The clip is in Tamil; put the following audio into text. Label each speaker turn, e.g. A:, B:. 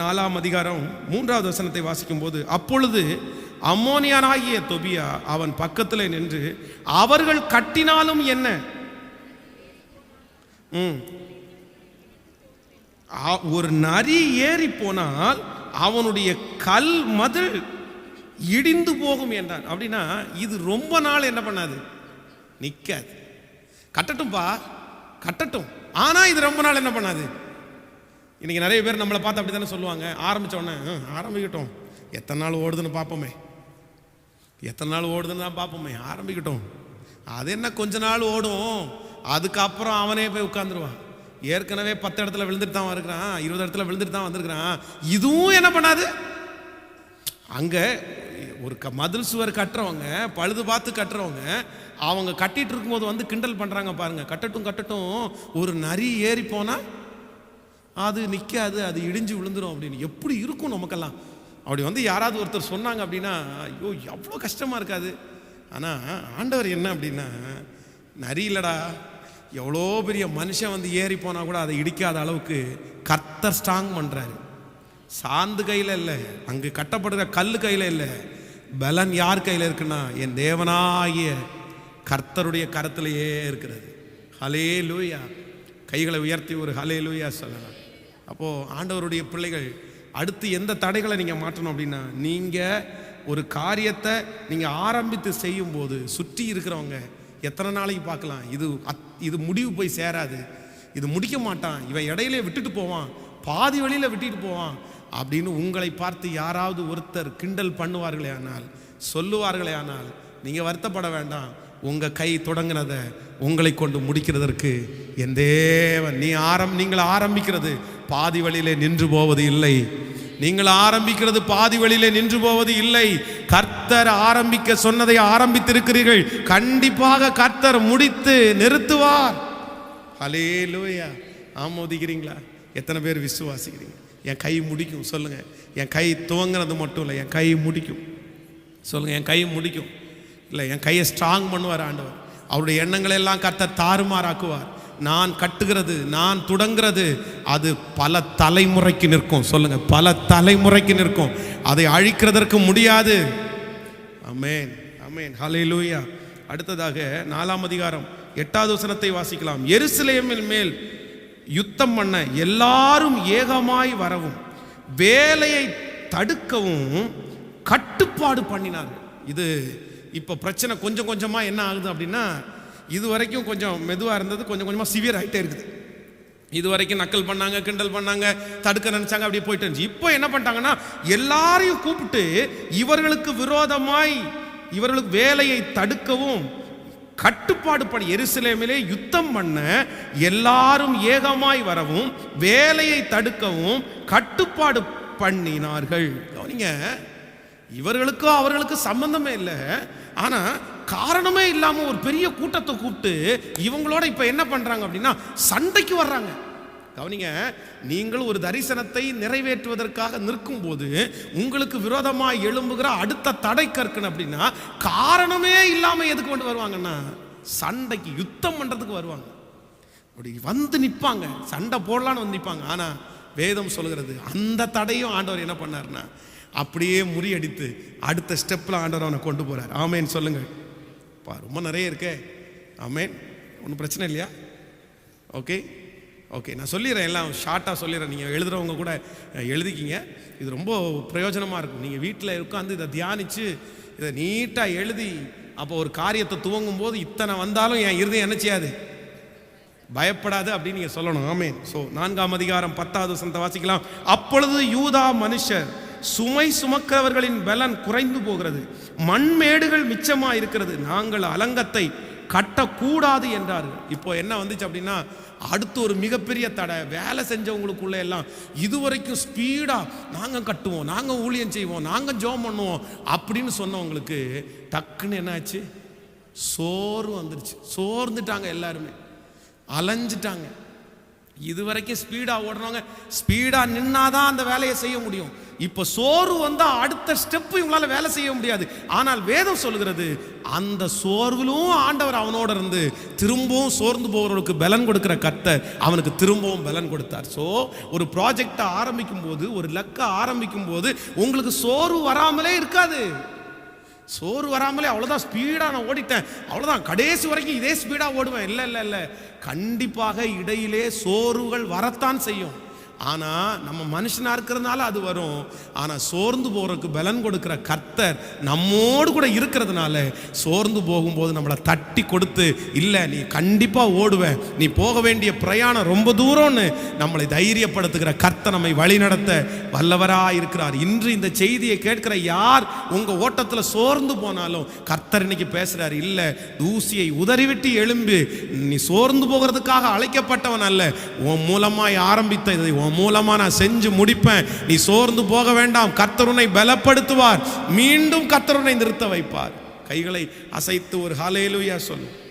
A: நாலாம் அதிகாரம் மூன்றாவது வசனத்தை வாசிக்கும் போது அப்பொழுது அம்மோனியானாகிய தொபியா அவன் பக்கத்தில் நின்று அவர்கள் கட்டினாலும் என்ன? ஒரு நரி ஏறி போனால் அவனுடைய கல் மதில் இடிந்து போகும் என்றான். அப்படின்னா இது ரொம்ப நாள் என்ன பண்ணாது? நிக்காது. கட்டட்டும்பா கட்டட்டும். ஆனா இது ரொம்ப நாள் என்ன பண்ணாது? இன்றைக்கி நிறைய பேர் நம்மளை பார்த்து அப்படி தானே சொல்லுவாங்க. ஆரம்பிச்ச உடனே ஆரம்பிக்கட்டும். எத்தனை நாள் ஓடுதுன்னு பார்ப்போமே. எத்தனை நாள் ஓடுதுன்னு தான் பார்ப்போமே. ஆரம்பிக்கட்டும். அது என்ன கொஞ்ச நாள் ஓடும். அதுக்கப்புறம் அவனே போய் உட்காந்துருவான் ஏற்கனவே பத்து இடத்துல விழுந்துட்டு தான் இருக்கிறான். இருபது இடத்துல விழுந்துட்டு தான் வந்திருக்கிறான். இதுவும் என்ன பண்ணாது? அங்கே ஒரு க மதில் சுவர் கட்டுறவங்க பழுது பார்த்து கட்டுறவங்க அவங்க கட்டிட்டு இருக்கும்போது வந்து கிண்டல் பண்ணுறாங்க பாருங்கள் கட்டட்டும் கட்டட்டும். ஒரு நரி ஏறி போனால் அது நிற்காது அது இடிஞ்சு விழுந்துரும் அப்படின்னு. எப்படி இருக்கும் நமக்கெல்லாம்? அப்படி வந்து யாராவது ஒருத்தர் சொன்னாங்க அப்படின்னா ஐயோ எவ்வளோ கஷ்டமாக இருக்காது. ஆனால் ஆண்டவர் என்ன அப்படின்னா நரியலடா எவ்வளோ பெரிய மனுஷன் வந்து ஏறி போனால் கூட அதை இடிக்காத அளவுக்கு கர்த்தர் ஸ்ட்ராங் பண்ணுறாரு சாந்து கையில் இல்லை அங்கு கட்டப்படுகிற கல் கையில் இல்லை. பலன் யார் கையில் இருக்குன்னா என் தேவனாகிய கர்த்தருடைய கரத்திலேயே இருக்கிறது. ஹலே லூயா கைகளை உயர்த்தி ஒரு ஹலே லூயா சொல்லலாம். அப்போது ஆண்டவருடைய பிள்ளைகள் அடுத்து எந்த தடைகளை நீங்கள் மாற்றணும் அப்படின்னா நீங்கள் ஒரு காரியத்தை நீங்கள் ஆரம்பித்து செய்யும்போது சுற்றி இருக்கிறவங்க எத்தனை நாளைக்கு பார்க்கலாம் இது அத்- இது முடிவு போய் சேராது இது முடிக்க மாட்டான் இவன் இடையிலே விட்டுட்டு போவான் பாதி வழியில் விட்டுட்டு போவான் அப்படின்னு உங்களை பார்த்து யாராவது ஒருத்தர் கிண்டல் பண்ணுவார்களே ஆனால் சொல்லுவார்களே ஆனால் நீங்கள் வருத்தப்பட வேண்டாம் உங்கள் கை தொடங்கினதை உங்களை கொண்டு முடிக்கிறதற்கு என் தேவன். நீ ஆரம் நீங்கள் ஆரம்பிக்கிறது பாதி வழியிலே நின்று போவது இல்லை. நீங்கள் ஆரம்பிக்கிறது பாதி வழியிலே நின்று போவது இல்லை. கர்த்தர் ஆரம்பிக்க சொன்னதை ஆரம்பித்திருக்கிறீர்கள். கண்டிப்பாக கர்த்தர் முடித்து நிறுத்துவார். ஹலேலூயா ஆமோதிக்கிறீங்களா? எத்தனை பேர் விசுவாசிக்கிறீங்க? என் கை முடிக்கும். சொல்லுங்கள் என் கை துவங்கினது மட்டும் இல்லை என் கை முடிக்கும். சொல்லுங்கள் என் கை முடிக்கும். இல்லை என் கையை ஸ்ட்ராங் பண்ணுவார் ஆண்டவர். அவருடைய எண்ணங்களை எல்லாம் கத்த தாறுமாறாக்குவார். நான் கட்டுகிறது நான் தொடங்கிறது அது பல தலைமுறைக்கு நிற்கும். சொல்லுங்க பல தலைமுறைக்கு நிற்கும். அதை அழிக்கிறதற்கு முடியாது. அமேன் அமேன் ஹalleluya அடுத்ததாக நாலாம் அதிகாரம் எட்டாவது வசனத்தை வாசிக்கலாம். எருசலேமின் மேல் யுத்தம் பண்ண எல்லாரும் ஏகமாய் வரவும் வேலையை தடுக்கவும் கட்டுப்பாடு பண்ணினார்கள். இது இப்போ பிரச்சனை கொஞ்சம் கொஞ்சமாக என்ன ஆகுது அப்படின்னா இது வரைக்கும் கொஞ்சம் மெதுவாக இருந்தது கொஞ்சம் கொஞ்சமாக சிவியர் ஆகிட்டே இருக்குது. இது வரைக்கும் நக்கல் பண்ணாங்க கிண்டல் பண்ணாங்க தடுக்க நினச்சாங்க அப்படியே போயிட்டு இருந்துச்சு. இப்போ என்ன பண்ணிட்டாங்கன்னா எல்லாரையும் கூப்பிட்டு இவர்களுக்கு விரோதமாய் இவர்களுக்கு வேலையை தடுக்கவும் கட்டுப்பாடு பண்ணி எருசலேமிலே யுத்தம் பண்ண எல்லாரும் ஏகமாய் வரவும் வேலையை தடுக்கவும் கட்டுப்பாடு பண்ணினார்கள். கவனிங்க இவர்களுக்கும் அவர்களுக்கும் சம்பந்தமே இல்லை. ஆனால் காரணமே இல்லாமல் ஒரு பெரிய கூட்டத்தை கூப்பிட்டு இவங்களோட இப்போ என்ன பண்ணுறாங்க அப்படின்னா சண்டைக்கு வர்றாங்க. கவனிங்க நீங்கள் ஒரு தரிசனத்தை நிறைவேற்றுவதற்காக நிற்கும் போது உங்களுக்கு விரோதமாக எழும்புகிற அடுத்த தடை கற்கணும் அப்படின்னா காரணமே இல்லாமல் எதுக்கு கொண்டு வருவாங்கன்னா சண்டைக்கு யுத்தம் பண்ணுறதுக்கு வருவாங்க. அப்படி வந்து நிற்பாங்க சண்டை போடலான்னு வந்து நிற்பாங்க ஆனால் வேதம் சொல்கிறது அந்த தடையும் ஆண்டவர் என்ன பண்ணாருன்னா அப்படியே முறியடித்து அடுத்த ஸ்டெப்பில் ஆண்டவர் அவனை கொண்டு போகிறார் ஆமேன்னு சொல்லுங்கள். பா ரொம்ப நிறைய இருக்கே. ஆமேன். ஒன்றும் பிரச்சனை இல்லையா? ஓகே. ஓகே. நான் சொல்லிடுறேன் எல்லாம் ஷார்ட்டாக சொல்லிடுறேன். நீங்கள் எழுதுகிறவங்க கூட எழுதிக்கிங்க. இது ரொம்ப பிரயோஜனமாக இருக்கும். நீங்கள் வீட்டில் உட்காந்து இதை தியானித்து இதை நீட்டாக எழுதி அப்போ ஒரு காரியத்தை துவங்கும் போது இத்தனை வந்தாலும் என் இருதயம் என்ன செய்யாது? பயப்படாது அப்படின்னு நீங்கள் சொல்லணும். ஆமே ஸோ நான்காம் அதிகாரம் பத்தாவது வசனத்தை வாசிக்கலாம். அப்பொழுது யூதா மனுஷர் சுமை சுமக்கிறவர்களின் பலன் குறைந்து போகிறது. மண்மேடுகள் மிச்சமாக இருக்கிறது நாங்கள் அலங்கத்தை கட்டக்கூடாது என்றார்கள். இப்போ என்ன வந்துச்சு அப்படின்னா அடுத்து ஒரு மிகப்பெரிய தடை. வேலை செஞ்சவங்களுக்குள்ள எல்லாம் இதுவரைக்கும் ஸ்பீடாக நாங்கள் கட்டுவோம் நாங்கள் ஊழியம் செய்வோம் நாங்கள் ஜோம் பண்ணுவோம் அப்படின்னு சொன்னவங்களுக்கு டக்குன்னு என்னாச்சு? சோறு வந்துருச்சு. சோர்ந்துட்டாங்க எல்லாருமே. அலைஞ்சிட்டாங்க. இது வரைக்கும் ஸ்பீடாக ஓடுறவங்க ஸ்பீடாக நின்னாதான் அந்த வேலையை செய்ய முடியும். இப்போ சோறு வந்தால் அடுத்த ஸ்டெப்பு இவங்களால வேலை செய்ய முடியாது. ஆனால் வேதம் சொல்கிறது அந்த சோர்விலும் ஆண்டவர் அவனோட இருந்து திரும்பவும் சோர்ந்து போகிறவனுக்கு பலன் கொடுக்கிற கத்தை அவனுக்கு திரும்பவும் பலன் கொடுத்தார். ஸோ ஒரு ப்ராஜெக்டை ஆரம்பிக்கும் போது ஒரு லக்கை ஆரம்பிக்கும் போது உங்களுக்கு சோர்வு வராமலே இருக்காது. சோறு வராமலே அவ்வளோதான் ஸ்பீடாக நான் ஓடிட்டேன். அவ்வளோதான் கடைசி வரைக்கும் இதே ஸ்பீடாக ஓடுவேன். இல்லை இல்லை இல்லை. கண்டிப்பாக இடையிலே சோறுகள் வரத்தான் செய்யும். ஆனால் நம்ம மனுஷனாக இருக்கிறதுனால அது வரும். ஆனால் சோர்ந்து போகிறதுக்கு பலன் கொடுக்குற கர்த்தர் நம்மோடு கூட இருக்கிறதுனால சோர்ந்து போகும்போது நம்மளை தட்டி கொடுத்து இல்லை நீ கண்டிப்பாக ஓடுவேன் நீ போக வேண்டிய பிரயாணம் ரொம்ப தூரம்னு நம்மளை தைரியப்படுத்துகிற கர்த்தர் நம்மை வழிநடத்த வல்லவராக இருக்கிறார். இன்று இந்த செய்தியை கேட்கிற யார் உங்கள் ஓட்டத்தில் சோர்ந்து போனாலும் கர்த்தர் இன்னைக்கு பேசுகிறார் இல்லை தூசியை உதறிவிட்டு எழும்பு. நீ சோர்ந்து போகிறதுக்காக அழைக்கப்பட்டவன் அல்ல. உன் மூலமாய் ஆரம்பித்த இதை உன் மூலமாக நான் செஞ்சு முடிப்பேன். நீ சோர்ந்து போக வேண்டாம். கத்தருனை பலப்படுத்துவார். மீண்டும் கத்தருனை நிறுத்த வைப்பார். கைகளை அசைத்து ஒரு ஹலேலுயா சொல்லும்